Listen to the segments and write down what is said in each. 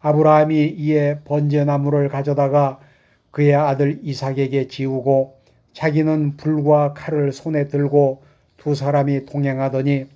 아브라함이 이에 번제나무를 가져다가 그의 아들 이삭에게 지우고 자기는 불과 칼을 손에 들고 두 사람이 동행하더니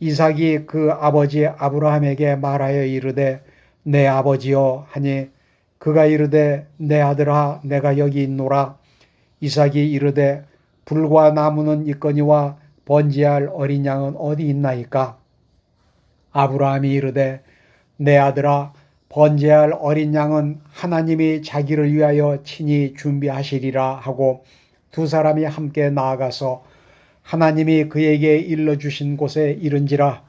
이삭이 그 아버지 아브라함에게 말하여 이르되 내 아버지여 하니 그가 이르되 내 아들아 내가 여기 있노라. 이삭이 이르되 불과 나무는 있거니와 번제할 어린 양은 어디 있나이까? 아브라함이 이르되 내 아들아 번제할 어린 양은 하나님이 자기를 위하여 친히 준비하시리라 하고 두 사람이 함께 나아가서 하나님이 그에게 일러 주신 곳에 이른지라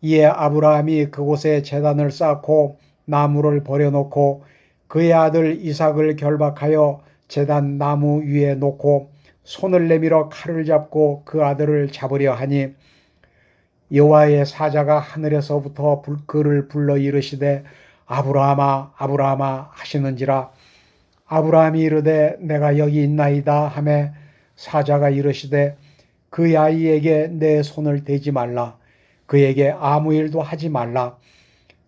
이에 아브라함이 그곳에 재단을 쌓고 나무를 버려놓고 그의 아들 이삭을 결박하여 재단 나무 위에 놓고 손을 내밀어 칼을 잡고 그 아들을 잡으려 하니 여호와의 사자가 하늘에서부터 그를 불러 이르시되 아브라함아 아브라함아 하시는지라 아브라함이 이르되 내가 여기 있나이다 하매 사자가 이르시되 그 아이에게 내 손을 대지 말라. 그에게 아무 일도 하지 말라.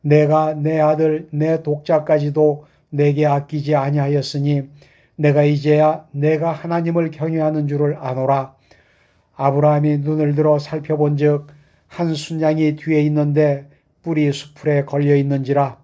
내가 내 아들 내 독자까지도 내게 아끼지 아니하였으니 내가 이제야 내가 하나님을 경외하는 줄을 아노라. 아브라함이 눈을 들어 살펴본즉 한 순양이 뒤에 있는데 뿔이 수풀에 걸려 있는지라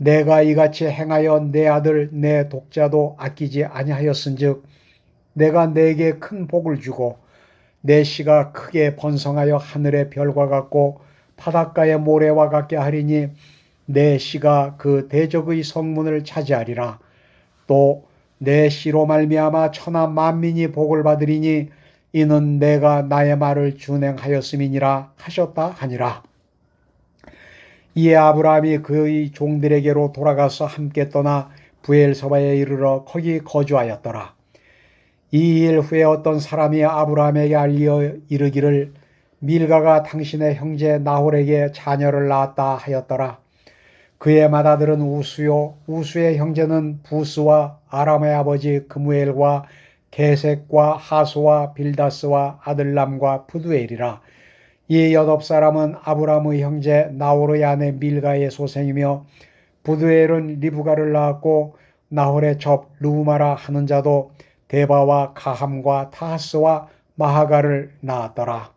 내가 이같이 행하여 내 아들 내 독자도 아끼지 아니하였은즉 내가 내게 큰 복을 주고 내 씨가 크게 번성하여 하늘의 별과 같고 바닷가의 모래와 같게 하리니 내 씨가 그 대적의 성문을 차지하리라. 또 내 씨로 말미암아 천하 만민이 복을 받으리니 이는 내가 나의 말을 준행하였음이니라 하셨다 하니라 이에 아브라함이 그의 종들에게로 돌아가서 함께 떠나 부엘서바에 이르러 거기 거주하였더라. 이 일 후에 어떤 사람이 아브라함에게 알리어 이르기를 밀가가 당신의 형제 나홀에게 자녀를 낳았다 하였더라. 그의 맏아들은 우수요 우수의 형제는 부스와 아람의 아버지 그무엘과 게색과 하소와 빌다스와 아들람과 부두엘이라. 이 여덟 사람은 아브라함의 형제 나홀의 아내 밀가의 소생이며 부두엘은 리브가를 낳았고 나홀의 접 루마라 하는 자도 데바와 가함과 타하스와 마하가를 낳았더라.